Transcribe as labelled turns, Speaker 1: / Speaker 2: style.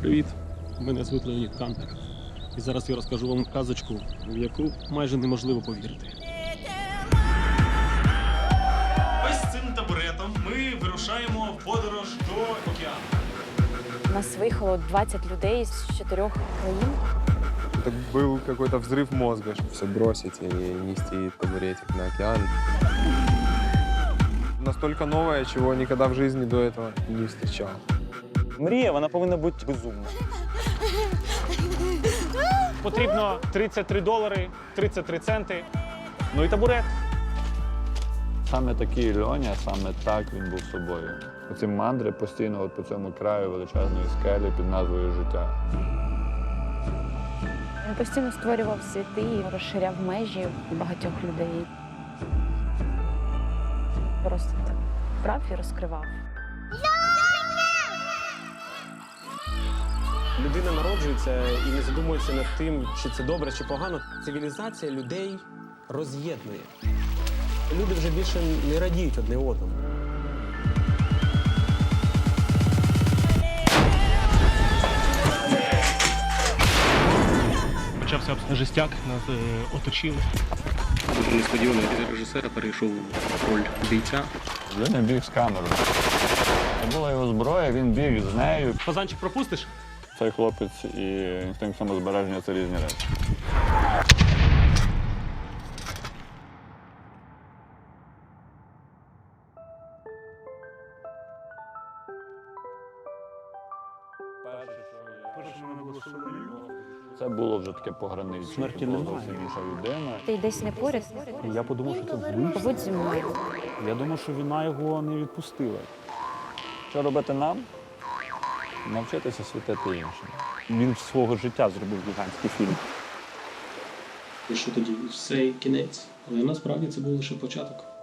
Speaker 1: Привіт, мене звуть Леонід Кантер. І зараз я розкажу вам казочку, в яку майже неможливо повірити. Ось цим табуретом ми вирушаємо в подорож до океану.
Speaker 2: Нас виїхало 20 людей з чотирьох країн.
Speaker 3: Это был какой-то взрыв мозга. Все бросить и нести табуретик на океан. Настолько новое, чего никогда в жизни до этого не встречал.
Speaker 4: Мрія вона повинна бути безумна. Потрібно 33 долари, 33 центи. Ну і табурет.
Speaker 5: Саме такий Льоня, саме так він був собою. Оці мандри постійно от по цьому краю величезної скелі під назвою життя.
Speaker 2: Він постійно створював світи, і розширяв межі багатьох людей. Просто так брав і розкривав.
Speaker 1: Людина народжується і не задумується над тим, чи це добре, чи погано. Цивілізація людей роз'єднує. Люди вже більше не радіють одне одному. Почався жестяк, нас е, оточили. Дуже несподівано від режисера перейшов в роль бійця.
Speaker 5: Льоня біг з камерою. Це була його зброя, він біг з нею.
Speaker 1: Фазанчик пропустиш?
Speaker 5: Цей хлопець і інстинкт самозбереження це різні речі. Це було вже таке пограничне.
Speaker 4: Смерті
Speaker 5: була
Speaker 4: немає.
Speaker 5: зовсім інша людина.
Speaker 2: Ти десь не поряд,
Speaker 4: Я подумав, що це
Speaker 2: побудь зі мною.
Speaker 4: Я думав, що війна його не відпустила.
Speaker 5: Що робити нам? Навчитися світити іншим.
Speaker 4: Він з свого життя зробив гігантський фільм.
Speaker 1: І що тоді? Все кінець. Але насправді це був лише початок.